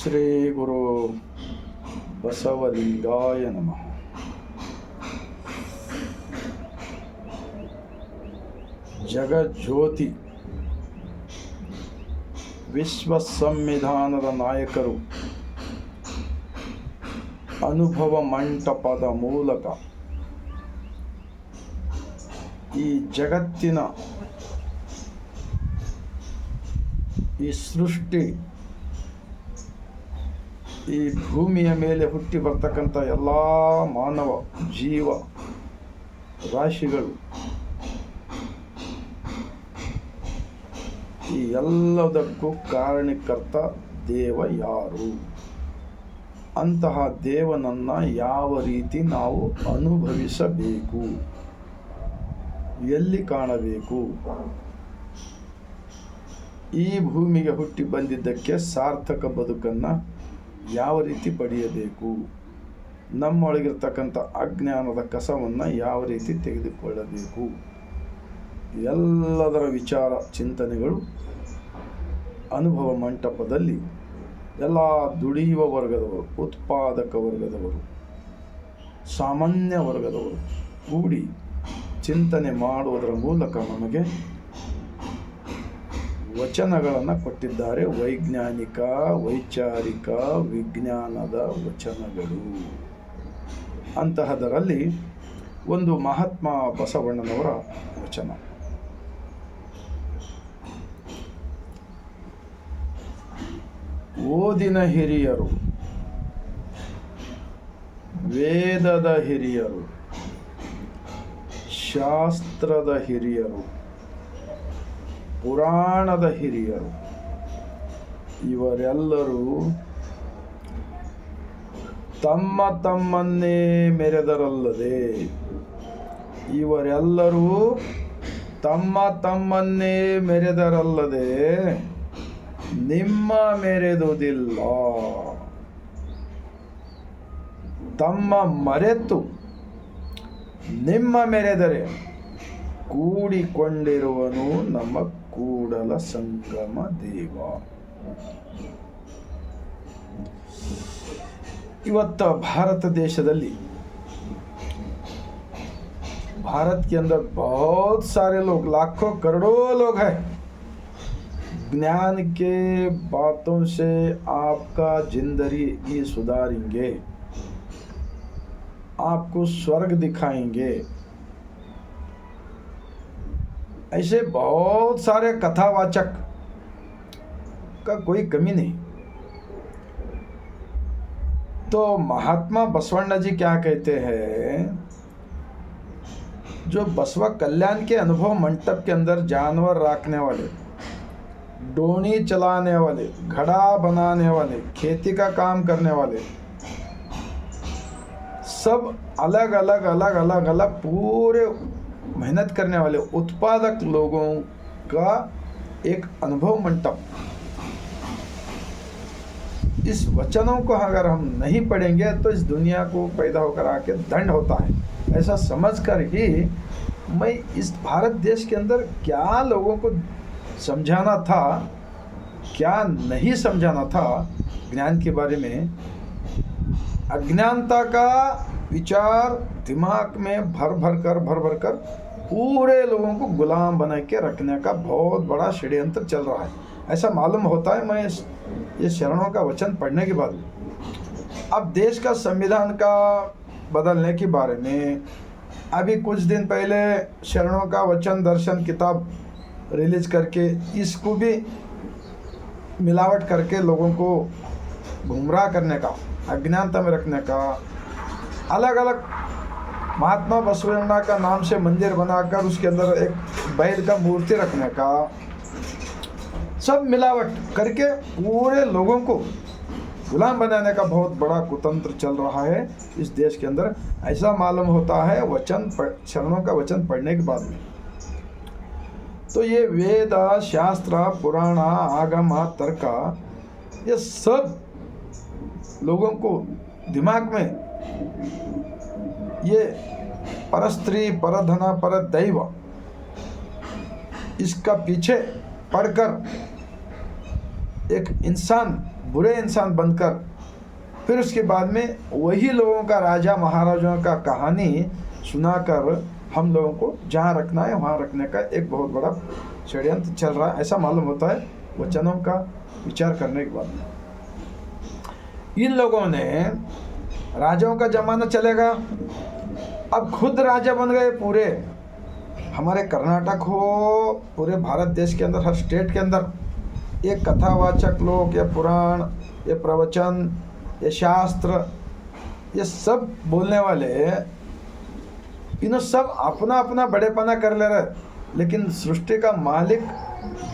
ಶ್ರೀ ಗುರು ಬಸವಲಿಂಗಾಯ ನಮಃ. ಜಗಜ್ಯೋತಿ ವಿಶ್ವ ಸಂವಿಧಾನದ ನಾಯಕರು, ಅನುಭವ ಮಂಟಪದ ಮೂಲಕ ಈ ಜಗತ್ತಿನ ಈ ಸೃಷ್ಟಿ ಈ ಭೂಮಿಯ ಮೇಲೆ ಹುಟ್ಟಿ ಬರ್ತಕ್ಕಂಥ ಎಲ್ಲ ಮಾನವ ಜೀವ ರಾಶಿಗಳು ಈ ಎಲ್ಲದಕ್ಕೂ ಕಾರಣಕರ್ತ ದೇವ ಯಾರು? ಅಂತಹ ದೇವನನ್ನು ಯಾವ ರೀತಿ ನಾವು ಅನುಭವಿಸಬೇಕು? ಎಲ್ಲಿ ಕಾಣಬೇಕು? ಈ ಭೂಮಿಗೆ ಹುಟ್ಟಿ ಬಂದಿದ್ದಕ್ಕೆ ಸಾರ್ಥಕ ಬದುಕನ್ನು ಯಾವ ರೀತಿ ಪಡೆಯಬೇಕು? ನಮ್ಮೊಳಗಿರ್ತಕ್ಕಂಥ ಅಜ್ಞಾನದ ಕಸವನ್ನು ಯಾವ ರೀತಿ ತೆಗೆದುಕೊಳ್ಳಬೇಕು? ಎಲ್ಲದರ ವಿಚಾರ, ಚಿಂತನೆಗಳು ಅನುಭವ ಮಂಟಪದಲ್ಲಿ ಎಲ್ಲ ದುಡಿಯುವ ವರ್ಗದವರು, ಉತ್ಪಾದಕ ವರ್ಗದವರು, ಸಾಮಾನ್ಯ ವರ್ಗದವರು ಕೂಡಿ ಚಿಂತನೆ ಮಾಡುವುದರ ಮೂಲಕ ನಮಗೆ ವಚನಗಳನ್ನು ಕೊಟ್ಟಿದ್ದಾರೆ. ವೈಜ್ಞಾನಿಕ, ವೈಚಾರಿಕ, ವಿಜ್ಞಾನದ ವಚನಗಳು. ಅಂತಹದರಲ್ಲಿ ಒಂದು ಮಹಾತ್ಮ ಬಸವಣ್ಣನವರ ವಚನ. ಓದಿನ ಹಿರಿಯರು, ವೇದದ ಹಿರಿಯರು, ಶಾಸ್ತ್ರದ ಹಿರಿಯರು ಪುರಾಣದ ಹಿರಿಯರು. ಇವರೆಲ್ಲರೂ ತಮ್ಮ ತಮ್ಮನ್ನೇ ಮೆರೆದರಲ್ಲದೆ ಇವರೆಲ್ಲರೂ ತಮ್ಮ ತಮ್ಮನ್ನೇ ಮೆರೆದರಲ್ಲದೆ ನಿಮ್ಮ ಮೆರೆದುದಿಲ್ಲ. ತಮ್ಮ ಮರೆತು ನಿಮ್ಮ ಮೆರೆದರೆ ಕೂಡಿಕೊಂಡಿರುವನು ನಮ್ಮ ಕೂಡಲ ಸಂಗಮ ದೇವ ಇವತ್ತ ಭಾರತ ದೇಶದಲ್ಲಿ भारत के अंदर बहुत सारे लोग लाखों करोड़ों लोग हैं ज्ञान के बातों से आपका जिंदगी सुधारेंगे आपको स्वर्ग दिखाएंगे ऐसे बहुत सारे कथावाचक का कोई कमी नहीं। तो महात्मा बसवण्णा जी क्या कहते हैं? जो बसवा कल्याण के अनुभव मंडप के अंदर जानवर रखने वाले, डोनी चलाने वाले, घड़ा बनाने वाले, खेती का काम करने वाले, सब अलग अलग अलग अलग अलग पूरे मेहनत करने वाले उत्पादक लोगों का एक अनुभव मंडप। इस वचनों को अगर हम नहीं पढ़ेंगे तो इस दुनिया को पैदा होकर आके दंड होता है। ऐसा समझकर ही मैं इस भारत देश के अंदर क्या लोगों को समझाना था, क्या नहीं समझाना था, ज्ञान के बारे में अज्ञानता का विचार दिमाग में भर भर कर, भर भर कर पूरे लोगों को गुलाम बना के रखने का बहुत बड़ा षड्यंत्र चल रहा है। ऐसा मालूम होता है, मैं ये शरणों का वचन पढ़ने के बाद। अब देश का संविधान का बदलने के बारे में, अभी कुछ दिन पहले शरणों का वचन, दर्शन, किताब रिलीज़ करके इसको भी मिलावट करके लोगों को गुमराह करने का, अज्ञानता में रखने का अलग अलग महात्मा बसवण्णा का नाम से मंदिर बनाकर उसके अंदर एक बैल का मूर्ति रखने का, सब मिलावट करके पूरे लोगों को गुलाम बनाने का बहुत बड़ा कुतंत्र चल रहा है इस देश के अंदर। ऐसा मालूम होता है वचन शरणों का वचन पढ़ने के बाद में तो ये वेद, शास्त्र, पुराण, आगम, तर्क, ये सब लोगों को दिमाग में ये परस्त्री, परधन पर दैव इसका पीछे पढ़कर एक इंसान, बुरे इंसान बनकर, फिर उसके बाद में वही लोगों का राजा महाराजाओं का कहानी सुनाकर हम लोगों को जहाँ रखना है, वहाँ रखने का एक बहुत बड़ा षड्यंत्र चल रहा है। ऐसा मालूम होता है वचनों का विचार करने के बाद इन लोगों ने राजाओं का जमाना चलेगा। अब खुद राजा बन गए पूरे। हमारे कर्नाटक हो, पूरे भारत देश के अंदर, हर स्टेट के अंदर, ये कथावाचक लोग, ये पुराण, ये प्रवचन, ये शास्त्र, ये सब बोलने वाले, इन्हों सब अपना अपना बड़ेपना कर ले रहे लेकिन सृष्टि का मालिक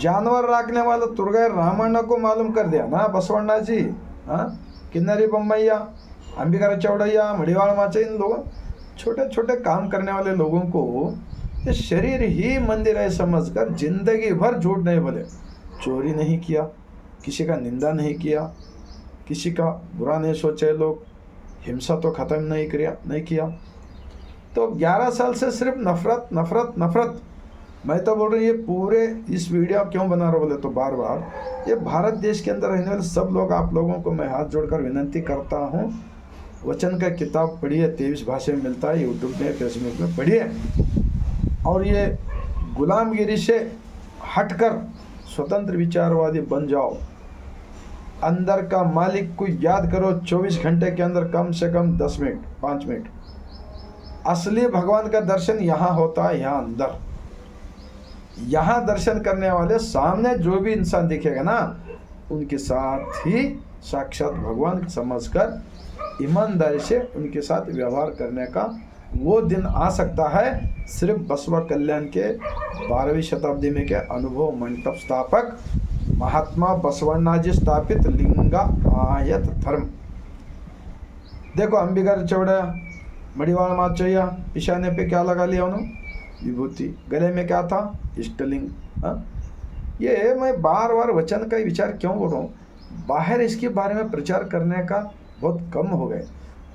जानवर रखने वाला तुर्गय रामायण को मालूम कर दिया ना बसवण्णा जी? हाँ? किन्नरी अंबिका चौड़ैया मड़ीवाड़ माचा इन लोगों छोटे छोटे काम करने वाले लोगों को ये शरीर ही मंदिर है समझकर ज़िंदगी भर झूठ नहीं बोले। चोरी नहीं किया, किसी का निंदा नहीं किया, किसी का बुरा नहीं सोचे लोग, हिंसा तो ख़त्म नहीं किया नहीं किया। तो 11 साल से सिर्फ़ नफरत नफरत नफरत। मैं तो बोल रही हूँ, ये पूरे इस वीडियो क्यों बना रहा बोले? तो बार बार ये भारत देश के अंदर रहने वाले सब लोग, आप लोगों को मैं हाथ जोड़कर विनंती करता हूँ वचन का किताब पढ़िए, तेईस भाषा में मिलता है यूट्यूब में फेसबुक में पढ़िए। और ये गुलामगिरी से हटकर स्वतंत्र विचारवादी बन जाओ। अंदर का मालिक को याद करो 24 घंटे के अंदर कम से कम 10 मिनट 5 मिनट। असली भगवान का दर्शन यहाँ होता है, यहाँ अंदर। यहाँ दर्शन करने वाले सामने जो भी इंसान दिखेगा ना, उनके साथ ही साक्षात भगवान समझकर ईमानदारी से उनके साथ व्यवहार करने का वो दिन आ सकता है। सिर्फ़ बसवा कल्याण के बारहवीं शताब्दी में के अनुभव मंडप स्थापक महात्मा बसवन्ना जी स्थापित लिंगा आयत धर्म। देखो अंबिकर चौड़ा, मड़ीवाल माचैया, ईशान्य पे क्या लगा लिया उन्होंने? विभूति। गले में क्या था? इष्टलिंग हाँ? ये मैं बार बार वचन का विचार क्यों बोल रहा हूँ? बाहर इसके बारे में प्रचार करने का बहुत कम हो गए।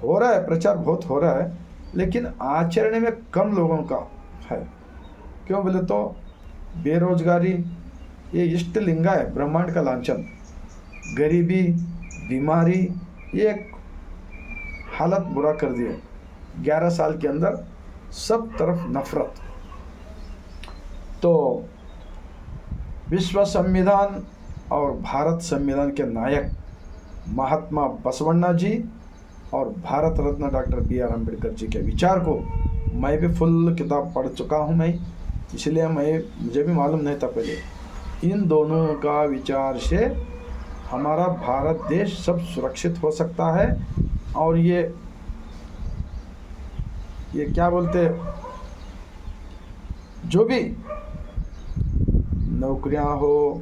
हो रहा है, प्रचार बहुत हो रहा है, लेकिन आचरण में कम लोगों का है। क्यों बोले तो बेरोजगारी, ये इष्ट लिंगा है, ब्रह्मांड का लांछन। गरीबी, बीमारी, ये एक हालत बुरा कर दिए ग्यारह साल के अंदर सब तरफ़ नफरत। तो विश्व संविधान और भारत संविधान के नायक महात्मा बसवण्णा जी और Bharat Ratna doctor B R Ambedkar ji के विचार को मैं भी फुल किताब पढ़ चुका हूँ मैं, इसलिए मैं, मुझे भी मालूम नहीं था पहले। इन दोनों का विचार से हमारा भारत देश सब सुरक्षित हो सकता है, और ये ये क्या बोलते, जो भी नौकरियाँ हो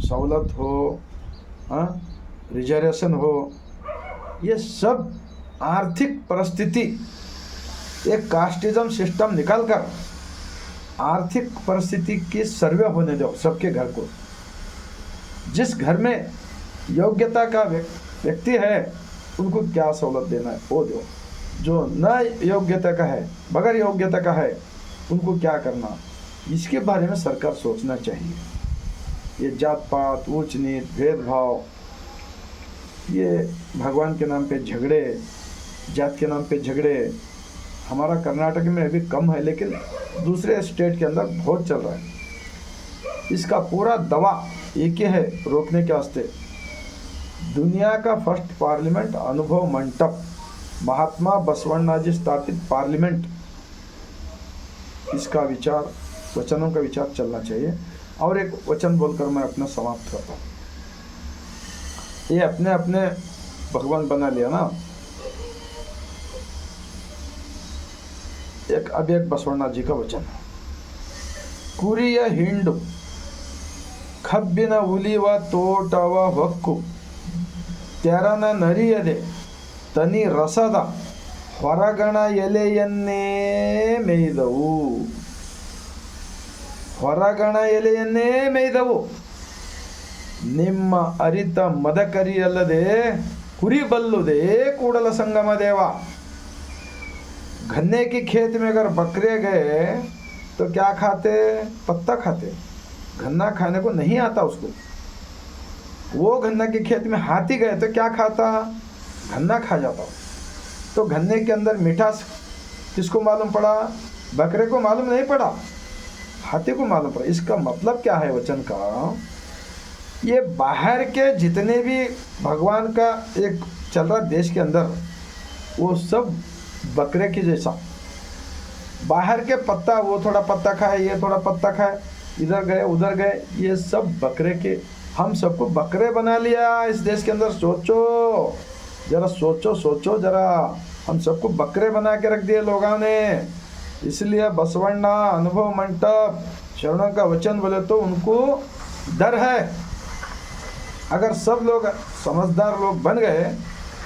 सहूलत हो हाँ रिजर्वेशन हो, ये सब आर्थिक परिस्थिति, एक कास्टिज्म सिस्टम निकाल कर आर्थिक परिस्थिति की सर्वे होने दो सबके घर को। जिस घर में योग्यता का व्यक्ति है, उनको क्या सहूलत देना है? वो दो। जो न योग्यता का है, बगैर योग्यता का है, उनको क्या करना? इसके बारे में सरकार सोचना चाहिए। ये जात पात ऊंच नीच भेदभाव ये भगवान के नाम पे झगड़े, जात के नाम पे झगड़े, हमारा कर्नाटक में अभी कम है, लेकिन दूसरे स्टेट के अंदर बहुत चल रहा है। इसका पूरा दवा एक ही है रोकने के वास्ते। दुनिया का फ़र्स्ट पार्लियामेंट अनुभव मंडप, महात्मा बसवण्णा जी स्थापित पार्लियामेंट इसका विचार, वचनों का विचार चलना चाहिए। और एक वचन बोलकर मैं अपना समाप्त करता हूँ। ये अपने अपने भगवान बना लिया ना एक अब एक बसवण्णा जी का वचन ಕುರಿಯ ಹಿಂಡು ಕಬ್ಬಿನ ಉಲಿವ ತೋಟವ ಹೊಕ್ಕು ತೆರನ ನರಿಯದೆ ತನಿ ರಸದ ಹೊರಗಣ ಎಲೆಯನ್ನೇ ಮೇಯ್ದವು ಹೊರಗಣ ಎಲೆಯನ್ನೇ ಮೇಯ್ದವು ನಿಮ್ಮ ಅರಿತ ಮದಕರಿಯಲ್ಲದೆ ಕುರಿ ಬಲ್ಲುದೇ ಕೂಡಲ संगम देवा गन्ने की खेत में अगर बकरे गए तो क्या खाते पत्ता खाते गन्ना खाने को नहीं आता उसको वो गन्ना के खेत में हाथी गए तो क्या खाता गन्ना खा जाता तो गन्ने के अंदर मिठास किसको मालूम पड़ा बकरे को मालूम नहीं पड़ा हाथी को मालूम पड़ा इसका मतलब क्या है वचन का ये बाहर के जितने भी भगवान का एक चल रहा देश के अंदर, वो सब बकरे के जैसा। बाहर के पत्ता, वो थोड़ा पत्ता खाए, ये थोड़ा पत्ता खाए, इधर गए, उधर गए, ये सब बकरे के। हम सबको बकरे बना लिया इस देश के अंदर, सोचो। जरा सोचो सोचो जरा। हम सबको बकरे बना के रख दिए लोगों ने इसलिए बसवण्णा अनुभव मंडप शरणों का वचन बोले तो उनको डर है। अगर सब लोग समझदार लोग बन गए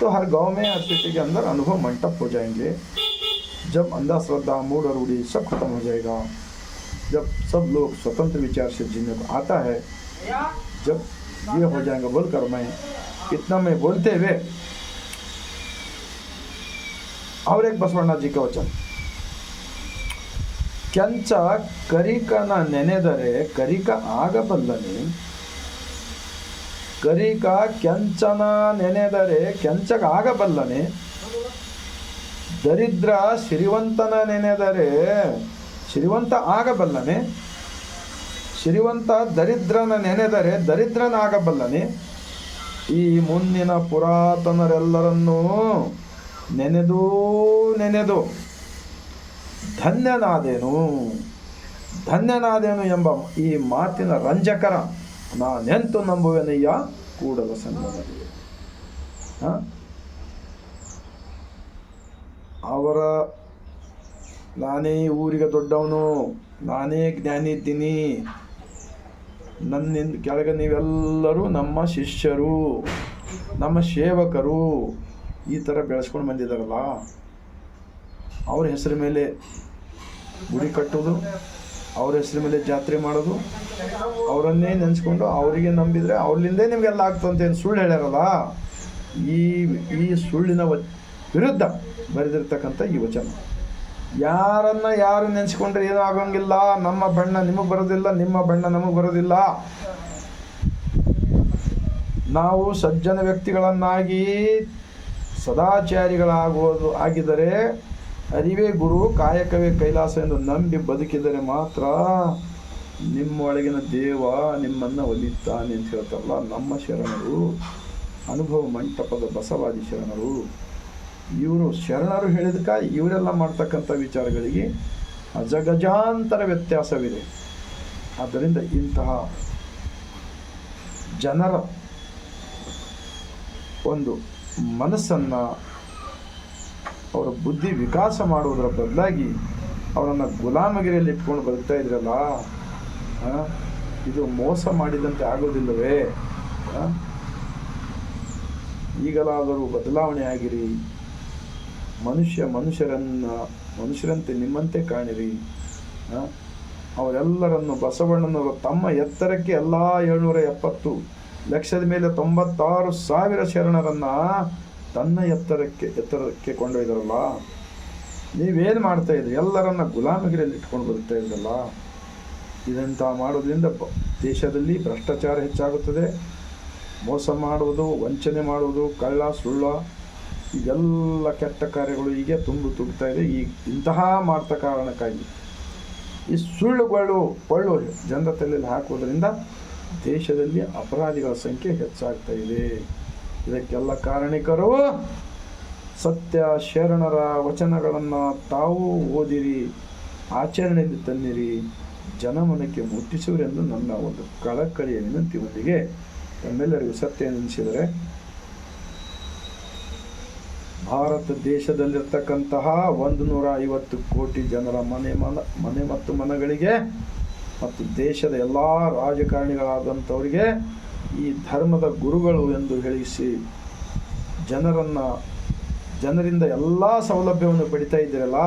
तो हर गाँव में, हर सिटी के अंदर अनुभव मंडप हो जाएँगे। जब अंधा श्रद्धा मूड और उड़ी सब खत्म हो जाएगा। जब सब लोग स्वतंत्र विचार से जीने को आता है, जब ये हो जाएगा बोलकर मैं, इतना में बोलते हुए, और एक बसवण्णा जी का वचन। करी का ना नेने दरे, करी का आग बल्लने ಕರಿಕ ಕೆಂಚನ ನೆನೆದರೆ ಕೆಂಚಗಾಗಬಲ್ಲನೆ ದರಿದ್ರ ಸಿರಿವಂತನ ನೆನೆದರೆ ಸಿರಿವಂತ ಆಗಬಲ್ಲನೆ. ಸಿರಿವಂತ ದರಿದ್ರನ ನೆನೆದರೆ ದರಿದ್ರನಾಗಬಲ್ಲನೆ. ಈ ಮುಂದಿನ ಪುರಾತನರೆಲ್ಲರನ್ನೂ ನೆನೆದು ನೆನೆದು ಧನ್ಯನಾದೇನು. ಧನ್ಯನಾದೇನು ಎಂಬ ಈ ಮಾತಿನ ರಂಜಕರ ನಾನೆಂತು ನಂಬುವೆನಯ್ಯ ಕೂಡಲ ಸಂಗಮದಲ್ಲಿ? ಅವರ, ನಾನೇ ಊರಿಗೆ ದೊಡ್ಡವನು, ನಾನೇ ಜ್ಞಾನಿ ಇದ್ದೀನಿ. ನನ್ನಿಂದ ಕೆಳಗೆ ನೀವೆಲ್ಲರೂ ನಮ್ಮ ಶಿಷ್ಯರು, ನಮ್ಮ ಸೇವಕರು, ಈ ಥರ ಬೆಳೆಸ್ಕೊಂಡು ಬಂದಿದ್ದಾರಲ್ಲ. ಅವ್ರ ಹೆಸರು ಮೇಲೆ ಗುಡಿ ಕಟ್ಟೋದು ಅವ್ರ ಹೆಸರು ಮೇಲೆ ಜಾತ್ರೆ ಮಾಡೋದು. ಅವರನ್ನೇ ನೆನೆಸ್ಕೊಂಡು ಅವರಿಗೆ ನಂಬಿದರೆ ಅವ್ರಲಿಂದೇ ನಿಮಗೆಲ್ಲ ಆಗ್ತಂತ ಏನು ಸುಳ್ಳು ಹೇಳ್ಯಾರಲ್ಲ? ಈ ಈ ಸುಳ್ಳಿನ ವಿರುದ್ಧ ಬರೆದಿರ್ತಕ್ಕಂಥ ಈ ವಚನ. ಯಾರನ್ನು ಯಾರು ನೆನೆಸ್ಕೊಂಡ್ರೆ ಏನೂ ಆಗೋಂಗಿಲ್ಲ. ನಮ್ಮ ಬಣ್ಣ ನಿಮಗೆ ಬರೋದಿಲ್ಲ, ನಿಮ್ಮ ಬಣ್ಣ ನಮಗೆ ಬರೋದಿಲ್ಲ. ನಾವು ಸಜ್ಜನ ವ್ಯಕ್ತಿಗಳನ್ನಾಗಿ ಸದಾಚಾರಿಗಳಾಗುವುದು ಆಗಿದ್ದರೆ ಅರಿವೇ ಗುರು, ಕಾಯಕವೇ ಕೈಲಾಸ ಎಂದು ನಂಬಿ ಬದುಕಿದರೆ ಮಾತ್ರ ನಿಮ್ಮೊಳಗಿನ ದೇವ ನಿಮ್ಮನ್ನು ಒಲಿತಾನೆ ಅಂತ ಹೇಳ್ತಾರಲ್ಲ, ನಮ್ಮ ಶರಣರು, ಅನುಭವ ಮಂಟಪದ ಬಸವಾದಿ ಶರಣರು, ಇವರು ಶರಣರು ಹೇಳಿದಕ್ಕ ಇವರೆಲ್ಲ ಮಾಡ್ತಕ್ಕಂಥ ವಿಚಾರಗಳಿಗೆ ಅಜಗಜಾಂತರ ವ್ಯತ್ಯಾಸವಿದೆ. ಆದ್ದರಿಂದ ಇಂತಹ ಜನರ ಒಂದು ಮನಸ್ಸನ್ನು ಅವರ ಬುದ್ಧಿ ವಿಕಾಸ ಮಾಡುವುದರ ಬದಲಾಗಿ ಅವರನ್ನು ಗುಲಾಮಗಿರಿಯಲ್ಲಿ ಇಟ್ಕೊಂಡು ಬದುಕ್ತಾ ಇದ್ರಲ್ಲ ಇದು ಮೋಸ ಮಾಡಿದಂತೆ ಆಗೋದಿಲ್ಲವೇ ಈಗಲಾದರೂ ಬದಲಾವಣೆ ಆಗಿರಿ ಮನುಷ್ಯ ಮನುಷ್ಯರನ್ನ, ಮನುಷ್ಯರಂತೆ ನಿಮ್ಮಂತೆ ಕಾಣಿರಿ? ಅವರೆಲ್ಲರನ್ನು ಬಸವಣ್ಣನವರು ತಮ್ಮ ಎತ್ತರಕ್ಕೆ ಎಲ್ಲ ಏಳ್ನೂರ ಎಪ್ಪತ್ತು ಲಕ್ಷದ ಮೇಲೆ ತೊಂಬತ್ತಾರು ಸಾವಿರ ಶರಣರನ್ನ ತನ್ನ ಎತ್ತರಕ್ಕೆ ಎತ್ತರಕ್ಕೆ ಕೊಂಡೊಯ್ದರಲ್ಲ? ನೀವೇನು ಮಾಡ್ತಾ ಇದ್ರಿ ಎಲ್ಲರನ್ನ ಗುಲಾಮಗಿರಿಯಲ್ಲಿ ಇಟ್ಕೊಂಡು ಬರ್ತಾ ಇದ್ರಲ್ಲ ಇದಂತ ಮಾಡೋದ್ರಿಂದ ದೇಶದಲ್ಲಿ ಭ್ರಷ್ಟಾಚಾರ ಹೆಚ್ಚಾಗುತ್ತದೆ. ಮೋಸ ಮಾಡುವುದು, ವಂಚನೆ ಮಾಡುವುದು, ಕಳ್ಳ, ಸುಳ್ಳ, ಇದೆಲ್ಲ ಕೆಟ್ಟ ಕಾರ್ಯಗಳು ಹೀಗೆ ತುಂಬು ತುಗ್ತಾ ಇದೆ. ಈ ಇಂತಹ ಮಾಡ್ತ ಕಾರಣಕ್ಕಾಗಿ ಈ ಸುಳ್ಳುಗಳು ಪಳ್ಳು ಜನರ ತಲೆಯಲ್ಲಿ ಹಾಕುವುದರಿಂದ ದೇಶದಲ್ಲಿ ಅಪರಾಧಿಗಳ ಸಂಖ್ಯೆ ಹೆಚ್ಚಾಗ್ತಾ ಇದೆ. ಇದಕ್ಕೆಲ್ಲ ಕಾರಣಿಕರು ಸತ್ಯ ಶರಣರ ವಚನಗಳನ್ನು ತಾವು ಓದಿರಿ, ಆಚರಣೆಯಲ್ಲಿ ತನ್ನಿರಿ, ಜನಮನಕ್ಕೆ ಮುಟ್ಟಿಸುವರೆಂದು ನನ್ನ ಒಂದು ಕಳಕಳಿಯ ವಿನಂತಿಯೊಂದಿಗೆ ತಮ್ಮೆಲ್ಲರಿಗೂ ಸತ್ಯ ನೆನೆಸಿದರೆ ಭಾರತ ದೇಶದಲ್ಲಿರ್ತಕ್ಕಂತಹ ಒಂದು ನೂರ ಐವತ್ತು ಕೋಟಿ ಜನರ ಮನೆ ಮನ, ಮನೆ ಮತ್ತು ಮನಗಳಿಗೆ ಮತ್ತು ದೇಶದ ಎಲ್ಲ ರಾಜಕಾರಣಿಗಳಾದಂಥವರಿಗೆ ಈ ಧರ್ಮದ ಗುರುಗಳು ಎಂದು ಹೇಳಿಸಿ ಜನರನ್ನು, ಜನರಿಂದ ಎಲ್ಲ ಸೌಲಭ್ಯವನ್ನು ಪಡಿತಾ ಇದ್ದೀರಲ್ಲ,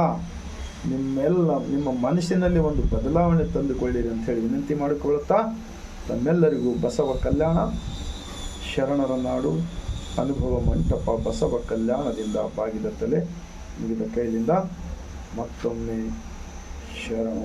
ನಿಮ್ಮೆಲ್ಲ, ನಿಮ್ಮ ಮನಸ್ಸಿನಲ್ಲಿ ಒಂದು ಬದಲಾವಣೆ ತಂದುಕೊಳ್ಳಿರಿ ಅಂತ ಹೇಳಿ ವಿನಂತಿ ಮಾಡಿಕೊಳ್ಳುತ್ತಾ ತಮ್ಮೆಲ್ಲರಿಗೂ ಬಸವ ಕಲ್ಯಾಣ, ಶರಣರ ನಾಡು, ಅನುಭವ ಮಂಟಪ ಬಸವ ಕಲ್ಯಾಣದಿಂದ ಬಾಗಿದ ತಲೆ ಮುಗಿದ ಕೈಲಿಂದ ಮತ್ತೊಮ್ಮೆ ಶರಣ.